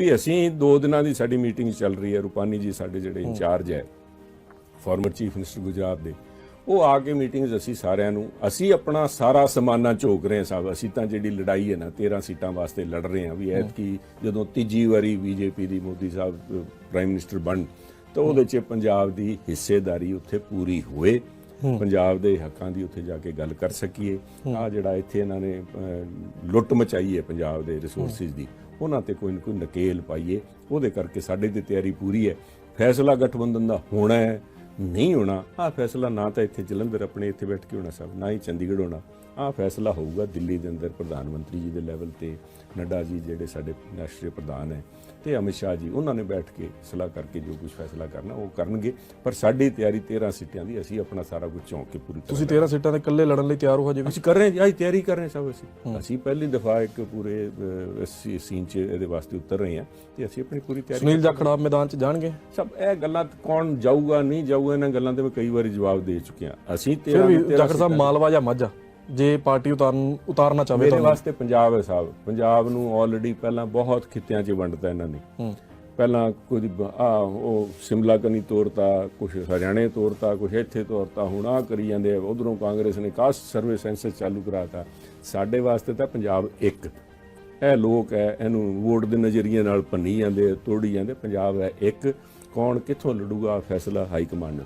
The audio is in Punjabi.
ਵੀ ਅਸੀਂ ਦੋ ਦਿਨਾਂ ਦੀ ਸਾਡੀ ਮੀਟਿੰਗ ਚੱਲ ਰਹੀ ਹੈ। ਰੂਪਾਨੀ ਜੀ ਸਾਡੇ ਜਿਹੜੇ ਇੰਚਾਰਜ ਹੈ ਫਾਰਮਰ ਚੀਫ ਮਿਨਿਸਟਰ ਗੁਜਰਾਤ ਦੇ ਉਹ ਆ ਕੇ ਮੀਟਿੰਗਸ ਅਸੀਂ ਸਾਰਿਆਂ ਨੂੰ ਅਸੀਂ ਆਪਣਾ ਸਾਰਾ ਸਮਾਨਾ ਝੋਕ ਰਹੇ ਹਾਂ ਸਾਹਿਬ ਅਸੀਂ ਤਾਂ ਜਿਹੜੀ ਲੜਾਈ ਹੈ ਨਾ 13 ਸੀਟਾਂ ਵਾਸਤੇ ਲੜ ਰਹੇ ਹਾਂ ਵੀ ਐਤਕੀ ਜਦੋਂ ਤੀਜੀ ਵਾਰੀ ਬੀਜੇਪੀ ਦੀ ਮੋਦੀ ਸਾਹਿਬ ਪ੍ਰਾਈਮ ਮਿਨਿਸਟਰ ਬਣ ਤਾਂ ਉਹਦੇ 'ਚ ਪੰਜਾਬ ਦੀ ਹਿੱਸੇਦਾਰੀ ਉੱਥੇ ਪੂਰੀ ਹੋਏ। ਪੰਜਾਬ ਦੇ ਹੱਕਾਂ ਦੀ ਉੱਥੇ ਜਾ ਕੇ ਗੱਲ ਕਰ ਸਕੀਏ। ਆ ਜਿਹੜਾ ਇੱਥੇ ਇਹਨਾਂ ਨੇ ਲੁੱਟ ਮਚਾਈ ਹੈ ਪੰਜਾਬ ਦੇ ਰਿਸੋਰਸਿਸ ਦੀ ਉਹਨਾਂ ਤੇ ਕੋਈ ਨਾ ਕੋਈ ਨਕੇਲ ਪਾਈਏ। ਉਹਦੇ ਕਰਕੇ ਸਾਡੇ ਦੀ ਤਿਆਰੀ ਪੂਰੀ ਹੈ। ਫੈਸਲਾ ਗਠਬੰਧਨ ਦਾ ਹੋਣਾ ਹੈ। ਨਹੀਂ ਹੋਣਾ। ਆ ਫੈਸਲਾ ਨਾ ਤਾਂ ਇੱਥੇ ਜਲੰਧਰ ਆਪਣੇ ਇੱਥੇ ਬੈਠ ਕੇ ਹੋਣਾ ਸਭ ਨਾ ਹੀ ਚੰਡੀਗੜ੍ਹ ਹੋਣਾ। ਆ ਫੈਸਲਾ ਹੋਊਗਾ ਦਿੱਲੀ ਦੇ ਅੰਦਰ ਪ੍ਰਧਾਨ ਮੰਤਰੀ ਜੀ ਦੇ ਲੈਵਲ ਤੇ ਨੱਡਾ ਜੀ ਜਿਹੜੇ ਸਾਡੇ ਰਾਸ਼ਟਰੀ ਪ੍ਰਧਾਨ ਹੈ ਤੇ ਅਮਿਤ ਸ਼ਾਹ ਜੀ ਉਹਨਾਂ ਨੇ ਬੈਠ ਕੇ ਸਲਾਹ ਕਰਕੇ ਜੋ ਕੁਝ ਫੈਸਲਾ ਕਰਨਾ ਉਹ ਕਰਨਗੇ। ਪਰ ਸਾਡੀ ਤਿਆਰੀ 13 ਸੀਟਾਂ ਦੀ ਅਸੀਂ ਆਪਣਾ ਸਾਰਾ ਕੁਝ ਝੋਂਕ ਕੇ ਪੂਰੀ ਤਰ੍ਹਾਂ ਤੁਸੀਂ 13 ਸੀਟਾਂ ਦੇ ਇਕੱਲੇ ਲੜਨ ਲਈ ਤਿਆਰ ਹੋ ਹਜੇ ਵੀ? ਅਸੀਂ ਕਰ ਰਹੇ ਹਾਂ ਜੀ, ਅੱਜ ਤਿਆਰੀ ਕਰ ਰਹੇ ਸਭ ਅਸੀਂ। ਅਸੀਂ ਪਹਿਲੀ ਦਫਾ ਇੱਕ ਪੂਰੇ ਸੀਨ 'ਚ ਇਹਦੇ ਵਾਸਤੇ ਉਤਰ ਰਹੇ ਹਾਂ ਤੇ ਅਸੀਂ ਆਪਣੀ ਪੂਰੀ ਤਿਆਰੀ ਸੁਨੀਲ ਜਾਖੜਾ ਮੈਦਾਨ 'ਚ ਜਾਣਗੇ? ਸਭ ਇਹ ਗੱਲਾਂ ਕੌਣ ਜਾਊਗਾ ਨਹੀਂ ਜਾਊਗਾ ਇਹਨਾਂ ਗੱਲਾਂ ਤੇ ਮੈਂ ਕਈ ਵਾਰੀ ਜਵਾਬ ਦੇ ਚੁੱਕਿਆ ਅਸੀਂ ਫਿਰ ਤੇਰਾ ਵੀ ਨੂੰ ਤੇਰਾ ਜਾਖੜ ਸਾਹਿਬ ਮਾਲਵਾ ਜਾਂ ਮਾਝਾ ਜੇ ਪਾਰਟੀ ਉਤਾਰਨ ਉਤਾਰਨਾ ਚਾਹਵੇ ਮੇਰੇ ਤਾਂ ਵਾਸਤੇ ਪੰਜਾਬ ਹੈ ਸਾਹਿਬ। ਪੰਜਾਬ ਨੂੰ ਆਲਰੇਡੀ ਪਹਿਲਾਂ ਬਹੁਤ ਖਿੱਤਿਆਂ 'ਚ ਵੰਡਤਾ ਇਹਨਾਂ ਨੇ। ਪਹਿਲਾਂ ਕੁਝ ਆ ਉਹ ਸਿਮਲਾ ਕਨੀ ਤੋੜਤਾ ਕੁਝ ਹਰਿਆਣੇ ਤੋੜਤਾ ਕੁਝ ਇੱਥੇ ਤੋੜਤਾ ਹੁਣ ਆ ਕਰੀ ਜਾਂਦੇ ਆ। ਉਧਰੋਂ ਕਾਂਗਰਸ ਨੇ ਕਾਸਟ ਸਰਵੇ ਸੈਂਸਸ ਚਾਲੂ ਕਰਾਤਾ। ਸਾਡੇ ਵਾਸਤੇ ਤਾਂ ਪੰਜਾਬ ਇੱਕ। ਇਹ ਲੋਕ ਹੈ, ਇਹਨੂੰ ਵੋਟ ਦੇ ਨਜ਼ਰੀਏ ਨਾਲ ਭੰਨੀ ਜਾਂਦੇ, ਤੋੜੀ ਜਾਂਦੇ। ਪੰਜਾਬ ਹੈ ਇੱਕ। ਕੌਣ ਕਿੱਥੋਂ ਲੜੂਗਾ ਫੈਸਲਾ ਹਾਈ ਕਮਾਂਡ ਨੇ।